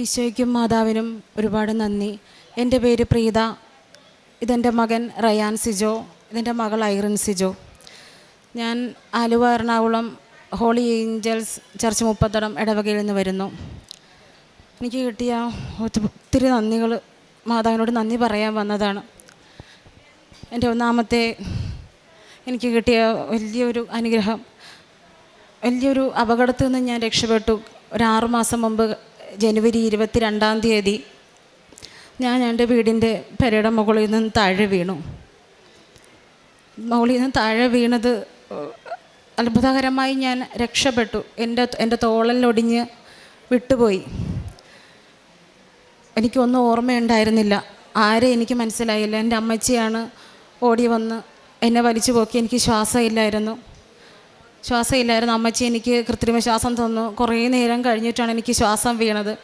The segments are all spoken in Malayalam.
ഈശോയ്ക്കും മാതാവിനും ഒരുപാട് നന്ദി. എന്റെ പേര് പ്രീത. ഇതെന്റെ മകൻ റയാൻ സിജോ. ഇതെന്റെ മകൾ ഐറിൻ സിജോ. ഞാൻ Aluva Ernakulam holy angels church Muppathadam ഇടവകയിൽ നിന്ന് വരുന്നു. എനിക്ക് കിട്ടിയ ഒത്തി- ഒത്തിരി നന്ദികൾ മാതാവിനോട് നന്ദി പറയാൻ വന്നതാണ്. എന്റെ ഒന്നാമത്തെ എനിക്ക് കിട്ടിയ വലിയൊരു അനുഗ്രഹം വലിയൊരു അപകടത്തിൽ നിന്ന് ഞാൻ രക്ഷപ്പെട്ടു. ഒരു ആറുമാസം മുമ്പ് ജനുവരി ഇരുപത്തി രണ്ടാം തീയതി ഞാൻ എന്റെ വീടിന്റെ പെരയുടെ മുകളിൽ നിന്ന് താഴെ വീണു. മുകളിൽ നിന്ന് താഴെ വീണത് അത്ഭുതകരമായി ഞാൻ രക്ഷപ്പെട്ടു. എന്റെ എന്റെ തോളലിലൊടിഞ്ഞ് വിട്ടുപോയി. എനിക്കൊന്നും ഓർമ്മയുണ്ടായിരുന്നില്ല. ആരെ എനിക്ക് മനസ്സിലായില്ല. എന്റെ അമ്മച്ചിയാണ് ഓടി വന്ന് എന്നെ വലിച്ചു പോക്കി. എനിക്ക് ശ്വാസമില്ലായിരുന്നു. ശ്വാസമില്ലായിരുന്നു. അമ്മച്ചി എനിക്ക് കൃത്രിമ ശ്വാസം തന്നു. കുറേ നേരം കഴിഞ്ഞിട്ടാണ് എനിക്ക് ശ്വാസം വീണത്.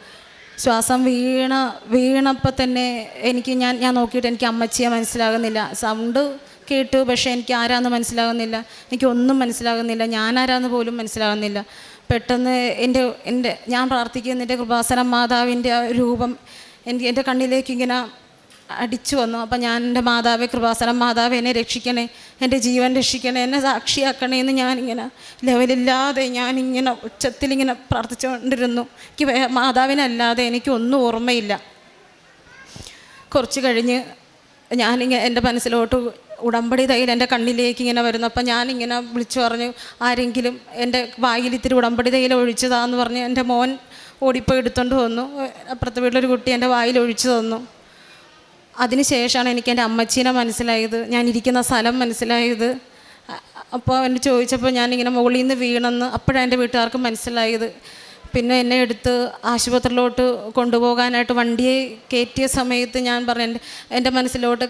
ശ്വാസം വീണ വീണപ്പോൾ തന്നെ എനിക്ക് ഞാൻ ഞാൻ നോക്കിയിട്ട് എനിക്ക് അമ്മച്ചിയെ മനസ്സിലാകുന്നില്ല. സൗണ്ട് കേട്ടു പക്ഷേ എനിക്ക് ആരാന്ന് മനസ്സിലാകുന്നില്ല. എനിക്കൊന്നും മനസ്സിലാകുന്നില്ല. ഞാൻ ആരാന്ന് പോലും മനസ്സിലാകുന്നില്ല. പെട്ടെന്ന് എന്റെ എന്റെ ഞാൻ പ്രാർത്ഥിക്കുന്നതിന്റെ കൃപാസന മാതാവിന്റെ രൂപം എനിക്ക് എന്റെ കണ്ണിലേക്ക് ഇങ്ങനെ അടിച്ചു വന്നു. അപ്പം ഞാൻ എന്റെ മാതാവെ കൃപാസനം മാതാവ് എന്നെ രക്ഷിക്കണേ എന്റെ ജീവൻ രക്ഷിക്കണേ എന്നെ സാക്ഷിയാക്കണേ എന്ന് ഞാനിങ്ങനെ ലെവലില്ലാതെ ഞാനിങ്ങനെ ഉച്ചത്തിലിങ്ങനെ പ്രാർത്ഥിച്ചുകൊണ്ടിരുന്നു. എനിക്ക് മാതാവിനല്ലാതെ എനിക്കൊന്നും ഓർമ്മയില്ല. കുറച്ച് കഴിഞ്ഞ് ഞാനിങ്ങനെ എന്റെ മനസ്സിലോട്ട് ഉടമ്പടി തൈൽ എന്റെ കണ്ണിലേക്ക് ഇങ്ങനെ വരുന്നു. അപ്പം ഞാനിങ്ങനെ വിളിച്ചു പറഞ്ഞു ആരെങ്കിലും എന്റെ വായിൽ ഇത്തിരി ഉടമ്പടി തൈൽ ഒഴിച്ചതാന്ന് പറഞ്ഞ് എന്റെ മോൻ ഓടിപ്പോയി എടുത്തുകൊണ്ട് വന്നു. അപ്പുറത്തെ വീട്ടിലൊരു കുട്ടി എന്റെ വായിൽ ഒഴിച്ചു തന്നു. അതിനുശേഷമാണ് എനിക്ക് എന്റെ അമ്മച്ചീനെ മനസ്സിലായത്. ഞാൻ ഇരിക്കുന്ന സ്ഥലം മനസ്സിലായത്. അപ്പോൾ എന്നെ ചോദിച്ചപ്പോൾ ഞാനിങ്ങനെ മുകളിൽ നിന്ന് വീണെന്ന് അപ്പോഴാണ് എന്റെ വീട്ടുകാർക്ക് മനസ്സിലായത്. പിന്നെ എന്നെ എടുത്ത് ആശുപത്രിയിലോട്ട് കൊണ്ടുപോകാനായിട്ട് വണ്ടിയെ കയറ്റിയ സമയത്ത് ഞാൻ പറഞ്ഞു എന്റെ എന്റെ മനസ്സിലോട്ട്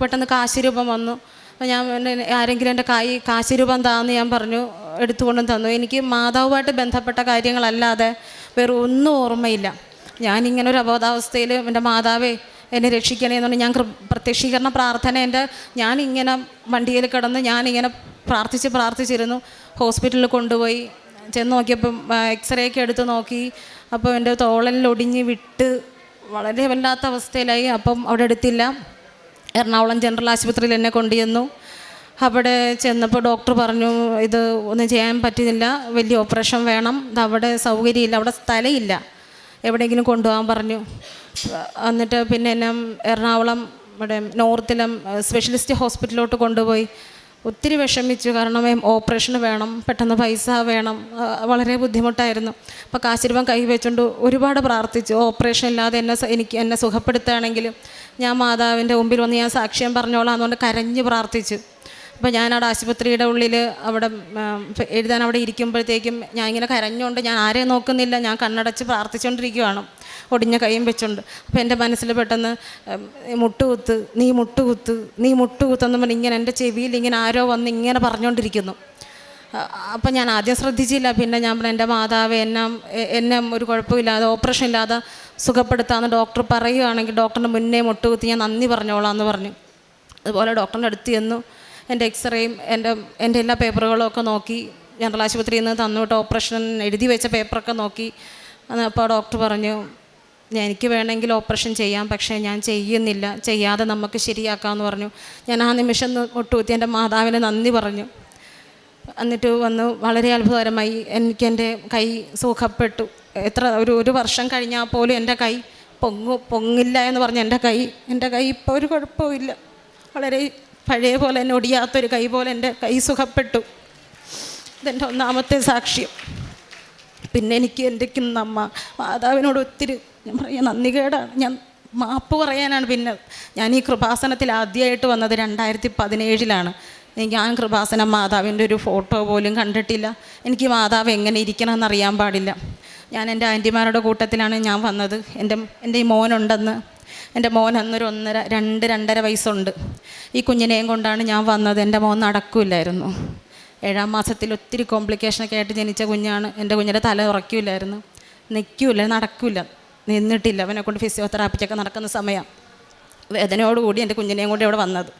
പെട്ടെന്ന് കാശിരൂപം വന്നു. അപ്പോൾ ഞാൻ ആരെങ്കിലും എന്റെ കൈ കാശിരൂപം താന്ന് ഞാൻ പറഞ്ഞു എടുത്തുകൊണ്ടും തന്നു. എനിക്ക് മാതാവുമായിട്ട് ബന്ധപ്പെട്ട കാര്യങ്ങളല്ലാതെ വേറെ ഒന്നും ഓർമ്മയില്ല. ഞാനിങ്ങനെ ഒരു അബോധാവസ്ഥയിൽ എന്റെ മാതാവേ എന്നെ രക്ഷിക്കണേ എന്നുകൊണ്ട് ഞാൻ പ്രത്യക്ഷീകരണ പ്രാർത്ഥന എന്റെ ഞാനിങ്ങനെ വണ്ടിയിൽ കിടന്ന് ഞാനിങ്ങനെ പ്രാർത്ഥിച്ച് പ്രാർത്ഥിച്ചിരുന്നു. ഹോസ്പിറ്റലിൽ കൊണ്ടുപോയി. ചെന്ന് നോക്കിയപ്പം എക്സ്റേ ഒക്കെ എടുത്ത് നോക്കി. അപ്പോൾ എന്റെ തോളലിൽ ഒടിഞ്ഞ് വിട്ട് വളരെ വല്ലാത്ത അവസ്ഥയിലായി. അപ്പം അവിടെ എടുത്തില്ല എറണാകുളം ജനറൽ ആശുപത്രിയിൽ എന്നെ കൊണ്ടുചെന്നു. അവിടെ ചെന്നപ്പോൾ ഡോക്ടർ പറഞ്ഞു ഇത് ഒന്നും ചെയ്യാൻ പറ്റുന്നില്ല. വലിയ ഓപ്പറേഷൻ വേണം. ഇത് അവിടെ സൗകര്യമില്ല. അവിടെ സ്ഥലമില്ല. എവിടെയെങ്കിലും കൊണ്ടുപോകാൻ പറഞ്ഞു. എന്നിട്ട് പിന്നെ എന്നെ എറണാകുളം ഇവിടെ നോർത്തിലും സ്പെഷ്യലിസ്റ്റ് ഹോസ്പിറ്റലിലോട്ട് കൊണ്ടുപോയി. ഒത്തിരി വിഷമിച്ചു. കാരണം ഓപ്പറേഷന് വേണം പെട്ടെന്ന് പൈസ വേണം. വളരെ ബുദ്ധിമുട്ടായിരുന്നു. അപ്പോൾ കാശിരൂപം കൈ വെച്ചുകൊണ്ട് ഒരുപാട് പ്രാർത്ഥിച്ചു. ഓപ്പറേഷൻ ഇല്ലാതെ എന്നെ എനിക്ക് എന്നെ സുഖപ്പെടുത്തുകയാണെങ്കിലും ഞാൻ മാതാവിന്റെ മുമ്പിൽ വന്ന് ഞാൻ സാക്ഷ്യം പറഞ്ഞോളാം അതുകൊണ്ട് കരഞ്ഞ് പ്രാർത്ഥിച്ചു. അപ്പോൾ ഞാൻ അവിടെ ആശുപത്രിയുടെ ഉള്ളിൽ അവിടെ എഴുതാൻ അവിടെ ഇരിക്കുമ്പോഴത്തേക്കും ഞാൻ ഇങ്ങനെ കരഞ്ഞുകൊണ്ട് ഞാൻ ആരെയും നോക്കുന്നില്ല ഞാൻ കണ്ണടച്ച് പ്രാർത്ഥിച്ചുകൊണ്ടിരിക്കുകയാണ് ഒടിഞ്ഞ കൈയും വെച്ചുകൊണ്ട് അപ്പോൾ എന്റെ മനസ്സിൽ പെട്ടെന്ന് മുട്ടുകുത്ത് നീ മുട്ടുകുത്ത് നീ മുട്ടുകുത്തെന്ന് പറഞ്ഞ് ഇങ്ങനെ എന്റെ ചെവിയിൽ ഇങ്ങനെ ആരോ വന്ന് ഇങ്ങനെ പറഞ്ഞുകൊണ്ടിരിക്കുന്നു അപ്പം ഞാൻ ആദ്യം ശ്രദ്ധിച്ചില്ല. പിന്നെ ഞാൻ പറഞ്ഞു എന്റെ മാതാവ് എന്നെ എന്നെ ഒരു കുഴപ്പമില്ലാതെ ഓപ്പറേഷൻ ഇല്ലാതെ സുഖപ്പെടുത്താമെന്ന് ഡോക്ടർ പറയുകയാണെങ്കിൽ ഡോക്ടറിന്റെ മുന്നേ മുട്ടുകുത്തി ഞാൻ നന്ദി പറഞ്ഞോളാം എന്ന് പറഞ്ഞു. അതുപോലെ ഡോക്ടറിന്റെ അടുത്ത് ചെന്നു. എന്റെ എക്സ്റേയും എന്റെ എന്റെ എല്ലാ പേപ്പറുകളും ഒക്കെ നോക്കി ജനറൽ ആശുപത്രിയിൽ നിന്ന് തന്നുവിട്ട് ഓപ്പറേഷൻ എഴുതി വെച്ച പേപ്പറൊക്കെ നോക്കി. അപ്പോൾ ഡോക്ടർ പറഞ്ഞു "ഞാൻ- എനിക്ക് വേണമെങ്കിൽ ഓപ്പറേഷൻ ചെയ്യാം പക്ഷേ ഞാൻ ചെയ്യുന്നില്ല. ചെയ്യാതെ നമുക്ക് ശരിയാക്കാമെന്ന് പറഞ്ഞു. ഞാൻ ആ നിമിഷം ഒന്ന് മുട്ടുകുത്തി എന്റെ മാതാവിന് നന്ദി പറഞ്ഞു. എന്നിട്ട് വന്ന് വളരെ അത്ഭുതകരമായി എനിക്ക് എന്റെ കൈ സുഖപ്പെട്ടു. എത്ര ഒരു ഒരു വർഷം കഴിഞ്ഞാൽ പോലും എന്റെ കൈ പൊങ്ങു പൊങ്ങില്ല എന്ന് പറഞ്ഞ എന്റെ കൈ എന്റെ കൈ ഇപ്പോൾ ഒരു കുഴപ്പമില്ല വളരെ പഴയ പോലെ തന്നെ ഒടിയാത്തൊരു കൈ പോലെ എന്റെ കൈ സുഖപ്പെട്ടു. ഇതെന്റെ ഒന്നാമത്തെ സാക്ഷ്യം. പിന്നെ എനിക്ക് എന്റെ അമ്മ മാതാവിനോട് ഒത്തിരി ഞാൻ പറയാം നന്ദികേടാണ്. ഞാൻ മാപ്പ് പറയാനാണ് പിന്നെ ഞാൻ ഈ കൃപാസനത്തിൽ ആദ്യമായിട്ട് വന്നത് രണ്ടായിരത്തി പതിനേഴിലാണ് ഞാൻ കൃപാസനം മാതാവിന്റെ ഒരു ഫോട്ടോ പോലും കണ്ടിട്ടില്ല. എനിക്ക് മാതാവ് എങ്ങനെ ഇരിക്കണം എന്നറിയാൻ പാടില്ല. ഞാൻ എന്റെ ആന്റിമാരുടെ കൂട്ടത്തിലാണ് ഞാൻ വന്നത്. എന്റെ എന്റെ ഈ മോനുണ്ടെന്ന് എന്റെ മോൻ അന്നൊരു ഒന്നര രണ്ട് രണ്ടര വയസ്സുണ്ട്. ഈ കുഞ്ഞിനെയും കൊണ്ടാണ് ഞാൻ വന്നത്. എന്റെ മോൻ നടക്കില്ലായിരുന്നു. ഏഴാം മാസത്തിൽ ഒത്തിരി കോംപ്ലിക്കേഷനൊക്കെ ആയിട്ട് ജനിച്ച കുഞ്ഞാണ്. എന്റെ കുഞ്ഞിന്റെ തല ഉറക്കില്ലായിരുന്നു. നിൽക്കില്ല നടക്കില്ല നിന്നിട്ടില്ല. അവനെക്കൊണ്ട് ഫിസിയോതെറാപ്പിക്കൊക്കെ നടക്കുന്ന സമയം. വേദനയോടുകൂടി എന്റെ കുഞ്ഞിനെയും കൂടി ഇവിടെ വന്നത്.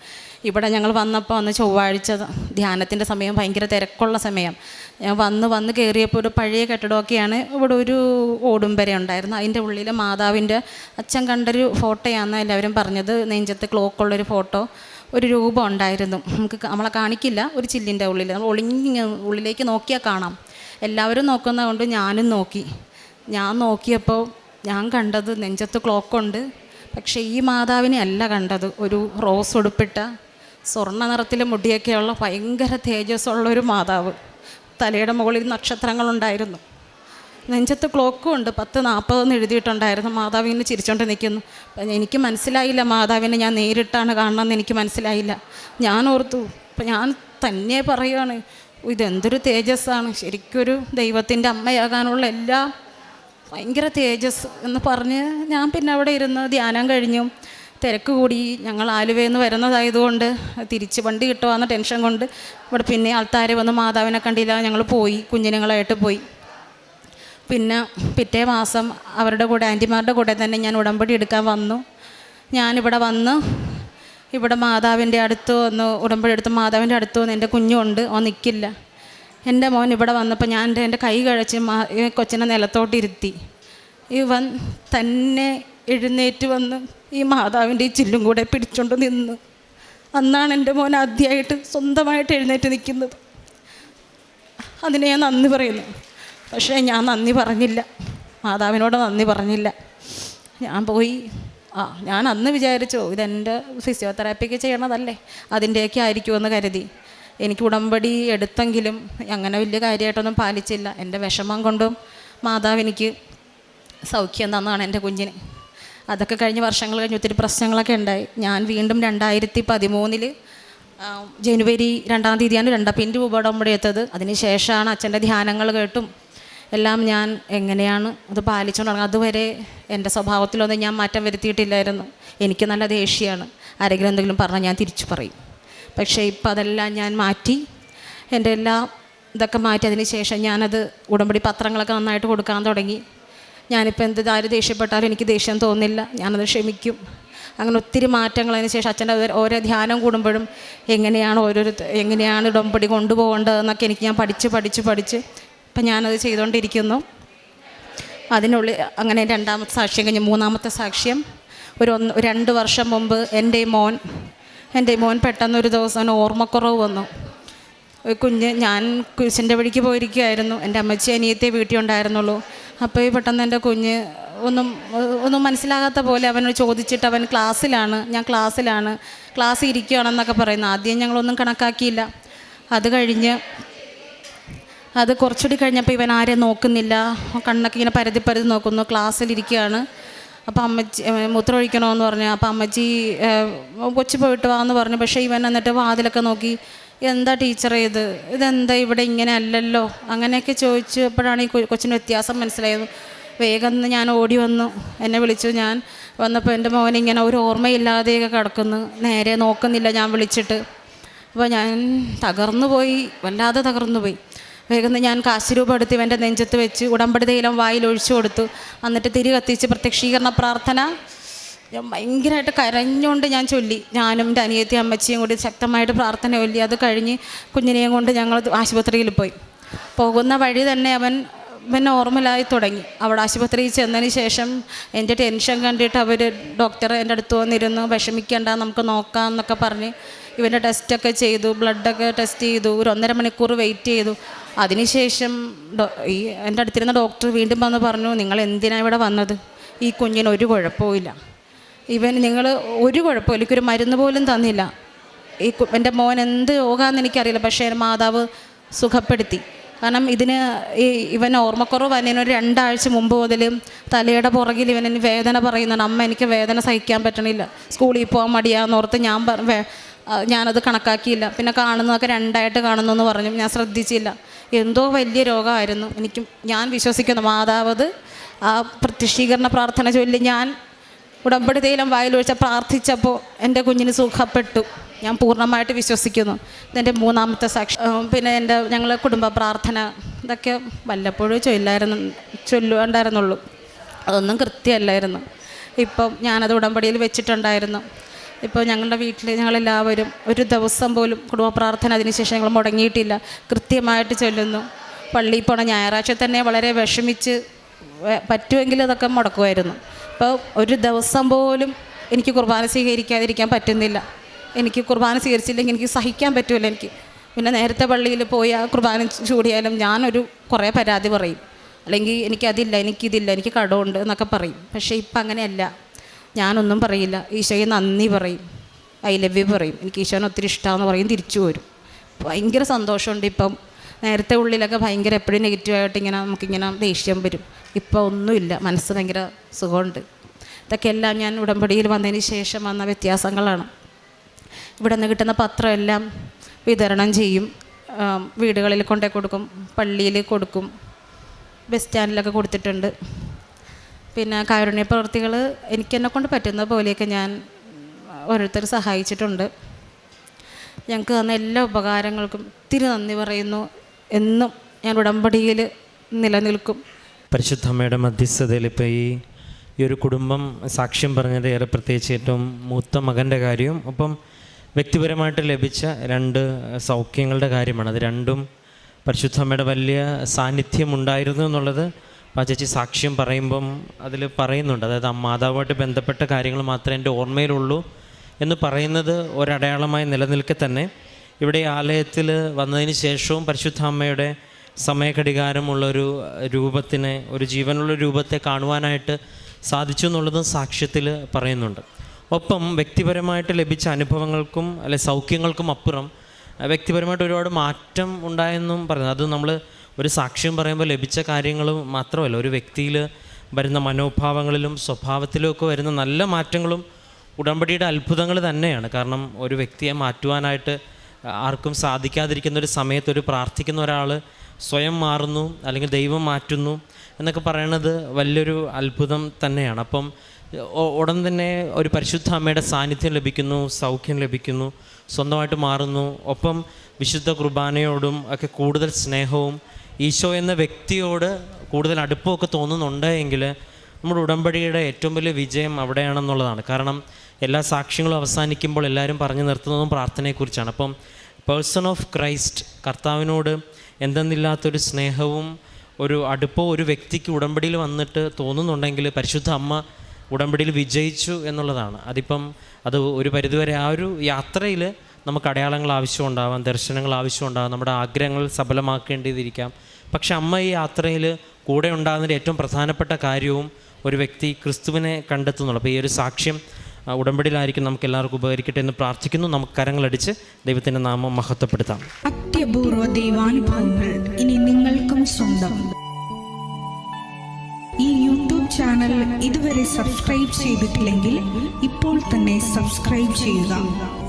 ഇവിടെ ഞങ്ങൾ വന്നപ്പോൾ അന്ന് ചൊവ്വാഴ്ച ധ്യാനത്തിന്റെ സമയം ഭയങ്കര തിരക്കുള്ള സമയം. ഞാൻ വന്ന് വന്ന് കയറിയപ്പോൾ ഒരു പഴയ കെട്ടിടമൊക്കെയാണ് ഇവിടെ ഒരു ഓടുംബര ഉണ്ടായിരുന്നു. അതിന്റെ ഉള്ളിൽ മാതാവിന്റെ അച്ഛൻ കണ്ടൊരു ഫോട്ടോയാണെന്ന് എല്ലാവരും പറഞ്ഞത്. നെഞ്ചത്ത് ക്ലോക്കുള്ളൊരു ഫോട്ടോ ഒരു രൂപം ഉണ്ടായിരുന്നു. നമുക്ക് നമ്മളെ കാണിക്കില്ല ഒരു ചില്ലിന്റെ ഉള്ളിൽ നമ്മൾ ഒളിഞ്ഞ് ഉള്ളിലേക്ക് നോക്കിയാൽ കാണാം. എല്ലാവരും നോക്കുന്നത് കൊണ്ട് ഞാനും നോക്കി. ഞാൻ നോക്കിയപ്പോൾ ഞാൻ കണ്ടത് നെഞ്ചത്ത് ക്ലോക്കുണ്ട് പക്ഷേ ഈ മാതാവിനെ അല്ല കണ്ടത്. ഒരു റോസ് ഉടുപ്പിട്ട സ്വർണ നിറത്തിലെ മുടിയൊക്കെയുള്ള ഭയങ്കര തേജസ്സുള്ള ഒരു മാതാവ്. തലയുടെ മുകളിൽ നക്ഷത്രങ്ങളുണ്ടായിരുന്നു. നെഞ്ചത്ത് ക്ലോക്കും ഉണ്ട്. പത്ത് നാൽപ്പതെന്ന് എഴുതിയിട്ടുണ്ടായിരുന്നു. മാതാവിനെ ചിരിച്ചുകൊണ്ട് നിൽക്കുന്നു എനിക്ക് മനസ്സിലായില്ല മാതാവിനെ ഞാൻ നേരിട്ടാണ് കാണണമെന്ന് എനിക്ക് മനസ്സിലായില്ല. ഞാൻ ഓർത്തു അപ്പം ഞാൻ തന്നെ പറയുകയാണ് ഇതെന്തൊരു തേജസ്സാണ്. ശരിക്കൊരു ദൈവത്തിന്റെ അമ്മയാകാനുള്ള എല്ലാ ഭയങ്കര തേജസ് എന്ന് പറഞ്ഞ് ഞാൻ പിന്നെ അവിടെ ഇരുന്ന് ധ്യാനം കഴിഞ്ഞു. തിരക്ക് കൂടി ഞങ്ങൾ ആലുവയിൽ നിന്ന് വരുന്നതായതുകൊണ്ട് തിരിച്ച് വണ്ടി കിട്ടുമെന്ന ടെൻഷൻ കൊണ്ട് ഇവിടെ പിന്നെ ആൾത്താരെ വന്ന് മാതാവിനെ കണ്ടില്ല ഞങ്ങൾ പോയി കുഞ്ഞിനങ്ങളായിട്ട് പോയി. പിന്നെ പിറ്റേ മാസം അവരുടെ കൂടെ ആന്റിമാരുടെ കൂടെ തന്നെ ഞാൻ ഉടമ്പടി എടുക്കാൻ വന്നു. ഞാനിവിടെ വന്ന് ഇവിടെ മാതാവിന്റെ അടുത്ത് വന്ന് ഉടമ്പടി എടുത്ത് മാതാവിന്റെ അടുത്ത് വന്ന് എന്റെ കുഞ്ഞുണ്ട് അവൻ നിൽക്കില്ല എന്റെ മോൻ ഇവിടെ വന്നപ്പോൾ ഞാൻ എന്റെ കൈ കഴിച്ച് മാ കൊച്ചിനെ നിലത്തോട്ടിരുത്തി. ഇവൻ തന്നെ എഴുന്നേറ്റ് വന്ന് ഈ മാതാവിന്റെ ഈ ചില്ലും കൂടെ പിടിച്ചുകൊണ്ട് നിന്ന്. അന്നാണ് എന്റെ മോൻ ആദ്യമായിട്ട് സ്വന്തമായിട്ട് എഴുന്നേറ്റ് നിൽക്കുന്നത്. അതിന് ഞാൻ നന്ദി പറയുന്നു. പക്ഷേ ഞാൻ നന്ദി പറഞ്ഞില്ല. മാതാവിനോട് നന്ദി പറഞ്ഞില്ല. ഞാൻ പോയി. ആ ഞാൻ അന്ന് വിചാരിച്ചു ഇതെന്റെ ഫിസിയോതെറാപ്പിക്ക് ചെയ്യണതല്ലേ അതിന്റെയൊക്കെ ആയിരിക്കുമെന്ന് കരുതി. എനിക്ക് ഉടമ്പടി എടുത്തെങ്കിലും അങ്ങനെ വലിയ കാര്യമായിട്ടൊന്നും പാലിച്ചില്ല. എന്റെ വിഷമം കൊണ്ടും മാതാവ് എനിക്ക് സൗഖ്യം തന്നാണ് എന്റെ കുഞ്ഞിന്. അതൊക്കെ കഴിഞ്ഞ് വർഷങ്ങൾ കഴിഞ്ഞ് ഒത്തിരി പ്രശ്നങ്ങളൊക്കെ ഉണ്ടായി. ഞാൻ വീണ്ടും രണ്ടായിരത്തി പതിമൂന്നിൽ ജനുവരി രണ്ടാം തീയതിയാണ് രണ്ടാം പിന്റെ ഉടമ്പടി എത്തത് അതിന് ശേഷമാണ് അച്ഛന്റെ ധ്യാനങ്ങൾ കേട്ടും എല്ലാം ഞാൻ എങ്ങനെയാണ് അത് പാലിച്ചുകൊണ്ട് നടക്കുന്നത് അതുവരെ എന്റെ സ്വഭാവത്തിലൊന്നും ഞാൻ മാറ്റം വരുത്തിയിട്ടില്ലായിരുന്നു. എനിക്ക് നല്ല ദേഷ്യമാണ്. ആരെങ്കിലും എന്തെങ്കിലും പറഞ്ഞാൽ ഞാൻ തിരിച്ചു പറയും. പക്ഷേ ഇപ്പം അതെല്ലാം ഞാൻ മാറ്റി. എന്റെ എല്ലാം ഇതൊക്കെ മാറ്റി അതിന് ശേഷം ഞാനത് ഉടമ്പടി പത്രങ്ങളൊക്കെ നന്നായിട്ട് കൊടുക്കാൻ തുടങ്ങി. ഞാനിപ്പോൾ എന്ത് ആര് ദേഷ്യപ്പെട്ടാലും എനിക്ക് ദേഷ്യം തോന്നില്ല. ഞാനത് ക്ഷമിക്കും. അങ്ങനെ ഒത്തിരി മാറ്റങ്ങൾ അതിന് ശേഷം അച്ഛന്റെ ഓരോ- ധ്യാനം കൂടുമ്പോഴും എങ്ങനെയാണ് ഓരോരു എങ്ങനെയാണ് ഇടംപടി കൊണ്ടുപോകേണ്ടതെന്നൊക്കെ എനിക്ക് ഞാൻ പഠിച്ച് പഠിച്ച് പഠിച്ച് ഇപ്പം ഞാനത് ചെയ്തുകൊണ്ടിരിക്കുന്നു. അതിനുള്ളിൽ അങ്ങനെ രണ്ടാമത്തെ സാക്ഷ്യം കഴിഞ്ഞ് മൂന്നാമത്തെ സാക്ഷ്യം. ഒരു ഒന്ന് രണ്ട് വർഷം മുമ്പ് എന്റെ മോൻ എന്റെ മോൻ പെട്ടെന്നൊരു ദിവസം ഓർമ്മക്കുറവ് വന്നു. കുഞ്ഞ് ഞാൻ കുരിശിന്റെ വഴിക്ക് പോയിരിക്കുകയായിരുന്നു എന്റെ അമ്മച്ചി അനിയത്തെ വീട്ടിൽ ഉണ്ടായിരുന്നുള്ളൂ. അപ്പോൾ ഈ പെട്ടെന്ന് എന്റെ കുഞ്ഞ് ഒന്നും ഒന്നും മനസ്സിലാകാത്ത പോലെ അവനോട് ചോദിച്ചിട്ട് അവൻ ക്ലാസ്സിലാണ് ഞാൻ ക്ലാസ്സിലാണ് ക്ലാസ് ഇരിക്കുകയാണെന്നൊക്കെ പറയുന്നു. ആദ്യം ഞങ്ങളൊന്നും കണക്കാക്കിയില്ല. അത് കഴിഞ്ഞ് അത് കുറച്ചുകൂടി കഴിഞ്ഞപ്പോൾ ഇവൻ ആരെയും നോക്കുന്നില്ല. കണ്ണൊക്കെ ഇങ്ങനെ പരതി പരതി നോക്കുന്നു. ക്ലാസ്സിലിരിക്കുകയാണ് അപ്പോൾ അമ്മച്ചി മൂത്രം മൂത്രമൊഴിക്കണമെന്ന് പറഞ്ഞു. അപ്പോൾ അമ്മച്ചി കൊച്ചു പോയിട്ട് വാന്ന് പറഞ്ഞു. പക്ഷേ ഇവൻ എന്നിട്ട് വാതിലൊക്കെ നോക്കി. എന്താ ടീച്ചർ ഇത് ഇതെന്താ ഇവിടെ ഇങ്ങനെ അല്ലല്ലോ? അങ്ങനെയൊക്കെ ചോദിച്ചപ്പോഴാണ് ഈ കൊച്ചിന് വ്യത്യാസം മനസ്സിലായത്. വേഗം ഞാൻ ഓടി വന്നു. എന്നെ വിളിച്ചു ഞാൻ. വന്നപ്പോൾ എന്റെ മോൻ ഇങ്ങനെ ഒരു ഓർമ്മയില്ലാതെയൊക്കെ കിടക്കുന്നു. നേരെ നോക്കുന്നില്ല ഞാൻ വിളിച്ചിട്ട്. അപ്പോൾ ഞാൻ തകർന്നു പോയി. വല്ലാതെ തകർന്നു പോയി. വേഗം ഞാൻ കാശ് രൂപ എടുത്ത് ഇവന്റെ നെഞ്ചത്ത് വെച്ച് ഉടമ്പടി തൈലം വായിൽ ഒഴിച്ചു കൊടുത്തു. എന്നിട്ട് തിരി കത്തിച്ച് പ്രത്യക്ഷീകരണ പ്രാർത്ഥന ഞാൻ ഭയങ്കരമായിട്ട് കരഞ്ഞുകൊണ്ട് ഞാൻ ചൊല്ലി. ഞാനും എന്റെ അനിയത്തി അമ്മച്ചിയും കൂടി ശക്തമായിട്ട് പ്രാർത്ഥന ചൊല്ലി. അത് കഴിഞ്ഞ് കുഞ്ഞിനെയും കൊണ്ട് ഞങ്ങൾ ആശുപത്രിയിൽ പോയി. പോകുന്ന വഴി തന്നെ അവൻ പിന്നെ നോർമലായി തുടങ്ങി. അവിടെ ആശുപത്രിയിൽ ചെന്നതിന് ശേഷം എന്റെ ടെൻഷൻ കണ്ടിട്ട് അവർ ഡോക്ടർ എന്റെ അടുത്ത് വന്നിരുന്നു. വിഷമിക്കേണ്ട നമുക്ക് നോക്കാം എന്നൊക്കെ പറഞ്ഞ് ഇവന്റെ ടെസ്റ്റൊക്കെ ചെയ്തു. ബ്ലഡൊക്കെ ടെസ്റ്റ് ചെയ്തു. ഒരു ഒന്നര മണിക്കൂർ വെയിറ്റ് ചെയ്തു. അതിനുശേഷം ഈ എന്റെ അടുത്തിരുന്ന ഡോക്ടർ വീണ്ടും വന്ന് പറഞ്ഞു നിങ്ങൾ എന്തിനാണ് ഇവിടെ വന്നത്? ഈ കുഞ്ഞിന് ഒരു കുഴപ്പവും ഇവൻ നിങ്ങൾ ഒരു കുഴപ്പമില്ല എനിക്കൊരു മരുന്ന് പോലും തന്നില്ല. ഈ എന്റെ മോൻ എന്ത് രോഗമാണെന്ന് എനിക്കറിയില്ല. പക്ഷേ മാതാവ് സുഖപ്പെടുത്തി. കാരണം ഇതിന് ഈ ഇവൻ ഓർമ്മക്കുറവ് അതിനൊരു രണ്ടാഴ്ച മുമ്പ് മുതൽ തലയുടെ പുറകിൽ ഇവന് വേദന പറയുന്നുണ്ട്. അമ്മ എനിക്ക് വേദന സഹിക്കാൻ പറ്റണില്ല. സ്കൂളിൽ പോകാൻ മടിയാന്നോർത്ത് ഞാൻ ഞാനത് കണക്കാക്കിയില്ല. പിന്നെ കാണുന്നതൊക്കെ രണ്ടായിട്ട് കാണുന്നു എന്ന് പറഞ്ഞു. ഞാൻ ശ്രദ്ധിച്ചില്ല. എന്തോ വലിയ രോഗമായിരുന്നു. എനിക്കും ഞാൻ വിശ്വസിക്കുന്നു. മാതാവത് ആ പ്രത്യക്ഷീകരണ പ്രാർത്ഥന ചൊല്ലി ഞാൻ ഉടമ്പടി തൈലം വായിലൊഴിച്ച പ്രാർത്ഥിച്ചപ്പോൾ എന്റെ കുഞ്ഞിന് സുഖപ്പെട്ടു. ഞാൻ പൂർണമായിട്ട് വിശ്വസിക്കുന്നു. ഇതെന്റെ മൂന്നാമത്തെ സാക്ഷി. പിന്നെ എന്റെ ഞങ്ങളെ കുടുംബ പ്രാർത്ഥന ഇതൊക്കെ വല്ലപ്പോഴും ചൊല്ലായിരുന്നു ചൊല്ലുണ്ടായിരുന്നുള്ളൂ അതൊന്നും കൃത്യമല്ലായിരുന്നു ഇപ്പം ഞാനത് ഉടമ്പടിയിൽ വെച്ചിട്ടുണ്ടായിരുന്നു. ഇപ്പോൾ ഞങ്ങളുടെ വീട്ടിൽ ഞങ്ങളെല്ലാവരും ഒരു ദിവസം പോലും കുടുംബ പ്രാർത്ഥന അതിനുശേഷം ഞങ്ങൾ മുടങ്ങിയിട്ടില്ല. കൃത്യമായിട്ട് ചൊല്ലുന്നു. പള്ളിയിൽ പോണ ഞായറാഴ്ച തന്നെ വളരെ വിഷമിച്ച് പറ്റുമെങ്കിൽ അതൊക്കെ മുടക്കുമായിരുന്നു. അപ്പോൾ ഒരു ദിവസം പോലും എനിക്ക് കുർബാന സ്വീകരിക്കാതിരിക്കാൻ പറ്റുന്നില്ല. എനിക്ക് കുർബാന സ്വീകരിച്ചില്ലെങ്കിൽ എനിക്ക് സഹിക്കാൻ പറ്റില്ല എനിക്ക്. പിന്നെ നേരത്തെ പള്ളിയിൽ പോയി ആ കുർബാന ചൂടിയാലും ഞാനൊരു കുറേ പരാതി പറയും. അല്ലെങ്കിൽ എനിക്കതില്ല എനിക്കിതില്ല എനിക്ക് കടമുണ്ട് എന്നൊക്കെ പറയും. പക്ഷേ ഇപ്പം അങ്ങനെയല്ല. ഞാനൊന്നും പറയില്ല. ഈശോയെ നന്ദി പറയും. ഐ ലവ് യു പറയും. എനിക്ക് ഈശോനെ ഒത്തിരി ഇഷ്ടമാണെന്ന് പറയും. തിരിച്ചു വരും. ഭയങ്കര സന്തോഷമുണ്ട് ഇപ്പം. നേരത്തെ ഉള്ളിലൊക്കെ ഭയങ്കര എപ്പോഴും നെഗറ്റീവായിട്ട് ഇങ്ങനെ നമുക്കിങ്ങനെ ദേഷ്യം വരും. ഇപ്പോൾ ഒന്നുമില്ല. മനസ്സ് ഭയങ്കര സുഖമുണ്ട്. ഇതൊക്കെ എല്ലാം ഞാൻ ഉടമ്പടിയിൽ വന്നതിന് ശേഷം വന്ന വ്യത്യാസങ്ങളാണ്. ഇവിടെ നിന്ന് കിട്ടുന്ന പത്രം എല്ലാം വിതരണം ചെയ്യും. വീടുകളിൽ കൊണ്ടേ കൊടുക്കും. പള്ളിയിൽ കൊടുക്കും. ബസ് സ്റ്റാൻഡിലൊക്കെ കൊടുത്തിട്ടുണ്ട്. പിന്നെ കാരുണ്യ പ്രവർത്തികൾ എനിക്കെന്നെ കൊണ്ട് പറ്റുന്ന പോലെയൊക്കെ ഞാൻ ഓരോരുത്തർ സഹായിച്ചിട്ടുണ്ട്. ഞങ്ങൾക്ക് തന്ന എല്ലാ ഉപകാരങ്ങൾക്കും ഒത്തിരി നന്ദി പറയുന്നു. എന്നും ഞാൻ ഉടമ്പടിയിൽ നിലനിൽക്കും. പരിശുദ്ധമ്മയുടെ മധ്യസ്ഥതയിൽ ഇപ്പോൾ ഈ ഈ ഒരു കുടുംബം സാക്ഷ്യം പറഞ്ഞത് ഏറെ പ്രത്യേകിച്ച് ഏറ്റവും മൂത്ത മകന്റെ കാര്യവും ഒപ്പം വ്യക്തിപരമായിട്ട് ലഭിച്ച രണ്ട് സൗഖ്യങ്ങളുടെ കാര്യമാണ്. അത് രണ്ടും പരിശുദ്ധമ്മയുടെ വലിയ സാന്നിധ്യം ഉണ്ടായിരുന്നു എന്നുള്ളത് ആ ചേച്ചി സാക്ഷ്യം പറയുമ്പം അതിൽ പറയുന്നുണ്ട്. അതായത് മാതാവുമായിട്ട് ബന്ധപ്പെട്ട കാര്യങ്ങൾ മാത്രമേ എന്റെ ഓർമ്മയിലുള്ളൂ എന്ന് പറയുന്നത് ഒരടയാളമായി നിലനിൽക്കെ തന്നെ. ഇവിടെ ആലയത്തിൽ വന്നതിന് ശേഷവും പരിശുദ്ധ അമ്മയുടെ സമയഘടികാരമുള്ളൊരു രൂപത്തിനെ ഒരു ജീവനുള്ള രൂപത്തെ കാണുവാനായിട്ട് സാധിച്ചു എന്നുള്ളതും സാക്ഷ്യത്തിൽ പറയുന്നുണ്ട്. ഒപ്പം വ്യക്തിപരമായിട്ട് ലഭിച്ച അനുഭവങ്ങൾക്കും അല്ലെ സൗഖ്യങ്ങൾക്കും അപ്പുറം വ്യക്തിപരമായിട്ട് ഒരുപാട് മാറ്റം ഉണ്ടായെന്നും പറയുന്നത് അത് നമ്മൾ ഒരു സാക്ഷ്യം പറയുമ്പോൾ ലഭിച്ച കാര്യങ്ങൾ മാത്രമല്ല ഒരു വ്യക്തിയിൽ വരുന്ന മനോഭാവങ്ങളിലും സ്വഭാവത്തിലും ഒക്കെ വരുന്ന നല്ല മാറ്റങ്ങളും ഉടമ്പടിയുടെ അത്ഭുതങ്ങൾ തന്നെയാണ്. കാരണം ഒരു വ്യക്തിയെ മാറ്റുവാനായിട്ട് ആർക്കും സാധിക്കാതിരിക്കുന്ന ഒരു സമയത്ത് ഒരു പ്രാർത്ഥിക്കുന്ന ഒരാൾ സ്വയം മാറുന്നു അല്ലെങ്കിൽ ദൈവം മാറ്റുന്നു എന്നൊക്കെ പറയണത് വലിയൊരു അത്ഭുതം തന്നെയാണ്. അപ്പം ഉടൻ തന്നെ ഒരു പരിശുദ്ധ അമ്മയുടെ സാന്നിധ്യം ലഭിക്കുന്നു സൗഖ്യം ലഭിക്കുന്നു സ്വന്തമായിട്ട് മാറുന്നു. ഒപ്പം വിശുദ്ധ കുർബാനയോടും ഒക്കെ കൂടുതൽ സ്നേഹവും ഈശോ എന്ന വ്യക്തിയോട് കൂടുതൽ അടുപ്പമൊക്കെ തോന്നുന്നുണ്ട് എങ്കിൽ നമ്മുടെ ഉടമ്പടിയുടെ ഏറ്റവും വലിയ വിജയം അവിടെയാണെന്നുള്ളതാണ്. കാരണം എല്ലാ സാക്ഷ്യങ്ങളും അവസാനിക്കുമ്പോൾ എല്ലാവരും പറഞ്ഞു നിർത്തുന്നതും പ്രാർത്ഥനയെക്കുറിച്ചാണ്. അപ്പം പേഴ്സൺ ഓഫ് ക്രൈസ്റ്റ് കർത്താവിനോട് എന്തെന്നില്ലാത്തൊരു സ്നേഹവും ഒരു അടുപ്പോ ഒരു വ്യക്തിക്ക് ഉടമ്പടിയിൽ വന്നിട്ട് തോന്നുന്നുണ്ടെങ്കിൽ പരിശുദ്ധ അമ്മ ഉടമ്പടിയിൽ വിജയിച്ചു എന്നുള്ളതാണ്. അതിപ്പം അത് ഒരു പരിധിവരെ ആ ഒരു യാത്രയിൽ നമുക്ക് അടയാളങ്ങൾ ആവശ്യമുണ്ടാവാം ദർശനങ്ങൾ ആവശ്യമുണ്ടാവാം നമ്മുടെ ആഗ്രഹങ്ങൾ സഫലമാക്കേണ്ടിയിരിക്കാം പക്ഷെ അമ്മ ഈ യാത്രയിൽ കൂടെ ഉണ്ടാകുന്നതിന്റെ ഏറ്റവും പ്രധാനപ്പെട്ട കാര്യവും ഒരു വ്യക്തി ക്രിസ്തുവിനെ കണ്ടെത്തുന്നുള്ളൂ. അപ്പോൾ ഈ ഒരു സാക്ഷ്യം ഉടമ്പടിയിലായിരിക്കും നമുക്ക് എല്ലാവർക്കും ഉപകരിക്കട്ടെ എന്ന് പ്രാർത്ഥിക്കുന്നു. നമുക്ക് കരങ്ങളടിച്ച് ദൈവത്തിന്റെ നാമം മഹത്വപ്പെടുത്താം. അത്യപൂർവ ദൈവാനുഭവങ്ങൾ ഇനി നിങ്ങൾക്കും സ്വന്തം. ഈ യൂട്യൂബ് ചാനൽ ഇതുവരെ സബ്സ്ക്രൈബ് ചെയ്തിട്ടില്ലെങ്കിൽ ഇപ്പോൾ തന്നെ സബ്സ്ക്രൈബ് ചെയ്യുക.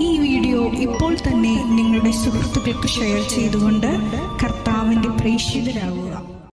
ഈ വീഡിയോ ഇപ്പോൾ തന്നെ നിങ്ങളുടെ സുഹൃത്തുക്കൾക്ക് ഷെയർ ചെയ്തുകൊണ്ട് കർത്താവിന്റെ പ്രേക്ഷിതരാകുക